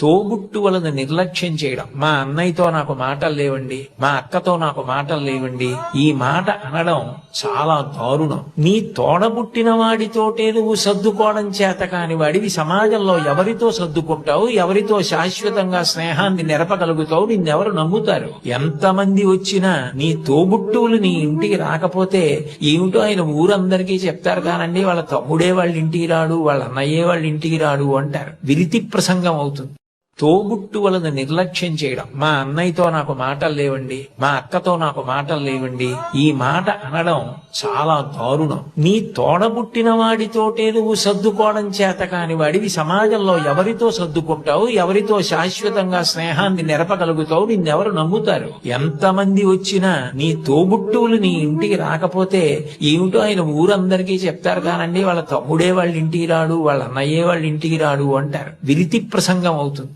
తోబుట్టు వలన నిర్లక్ష్యం చేయడం. మా అన్నయ్యతో నాకు మాటలు లేవండి. మా అక్కతో నాకు మాటలు లేవండి. ఈ మాట అనడం చాలా దారుణం. నీ తోడబుట్టిన వాడితోటే నువ్వు సర్దుకోవడం చేత కాని వాడివి సమాజంలో ఎవరితో సర్దుకుంటావు ఎవరితో శాశ్వతంగా స్నేహాన్ని నెరపగలుగుతావు నిన్నెవరు నమ్ముతారు? ఎంతమంది వచ్చినా నీ తోబుట్టువులు నీ ఇంటికి రాకపోతే ఏమిటో ఆయన ఊరందరికీ చెప్తారు కానండి. వాళ్ళ తమ్ముడే వాళ్ళ ఇంటికి రాడు వాళ్ళ అన్నయ్యే వాళ్ళ ఇంటికి రాడు అంటారు. విరితి ప్రసంగం అవుతుంది. తోబుట్టు వలన నిర్లక్ష్యం చేయడం. మా అన్నయ్యతో నాకు మాటలు లేవండి. మా అక్కతో నాకు మాటలు లేవండి. ఈ మాట అనడం చాలా దారుణం. నీ తోడబుట్టిన వాడితోటే నువ్వు సర్దుకోవడం చేత కాని వాడివి సమాజంలో ఎవరితో సర్దుకుంటావు? ఎవరితో శాశ్వతంగా స్నేహాన్ని నెరపగలుగుతావు? నిన్నెవరు నమ్ముతారు? ఎంతమంది వచ్చినా నీ తోబుట్టువులు నీ ఇంటికి రాకపోతే ఏమిటో ఆయన ఊరందరికీ చెప్తారు కానండి. వాళ్ళ తమ్ముడే వాళ్ళ ఇంటికి రాడు వాళ్ళ అన్నయ్యే వాళ్ళ ఇంటికి రాడు అంటారు. విరితి ప్రసంగం అవుతుంది.